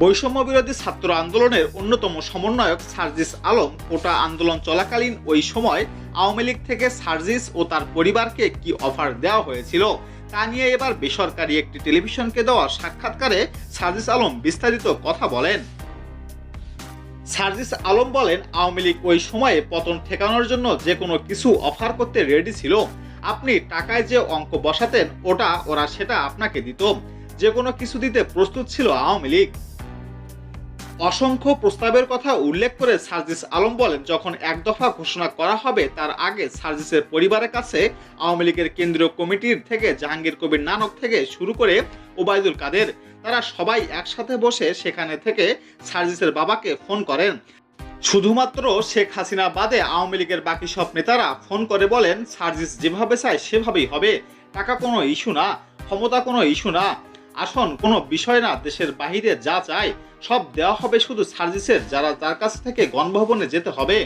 বৈষম্য বিরোধী ছাত্র আন্দোলনের অন্যতম সমন্বয়ক সার্জিস আলম কোটা আন্দোলন চলাকালীন ওই সময় আওয়ামী লীগ থেকে সার্জিস ও তার পরিবারকে কি অফার দেওয়া হয়েছিল তা নিয়ে এবার বেসরকারি একটি টেলিভিশনকে দেওয়া সাক্ষাৎকারে সার্জিস আলম বিস্তারিত কথা বলেন। সার্জিস আলম বলেন, আওয়ামী লীগ ওই সময়ে পতন ঠেকানোর জন্য যে কোনো কিছু অফার করতে রেডি ছিল। আপনি টাকায় যে অঙ্ক বসাতেন, ওটা ওরা সেটা আপনাকে দিত। যে কোনো কিছু দিতে প্রস্তুত ছিল আওয়ামী লীগ। অসংখ্য প্রস্তাবের কথা উল্লেখ করে সার্জিস আলম বলেন, যখন এক দফা ঘোষণা করা হবে, তার আগে সার্জিসের পরিবারের কাছে আওয়ামী লীগের কেন্দ্রীয় কমিটির থেকে জাহাঙ্গীর কবির নানক থেকে শুরু করে ওবায়দুল কাদের, তারা সবাই একসাথে বসে সেখানে থেকে সার্জিসের বাবাকে ফোন করেন। শুধুমাত্র শেখ হাসিনা বাদে আওয়ামী লীগের বাকি সব নেতারা ফোন করে বলেন, সার্জিস যেভাবে চায় সেভাবেই হবে। টাকা কোনো ইস্যু না, ক্ষমতা কোনো ইস্যু না। আসন, কোনো বিষয় না, দেশের বাহিরে যা চায় সব দেওয়া হবে শুধু সার্জিসের, যারা তার কাছ থেকে গণভবনে যেতে হবে।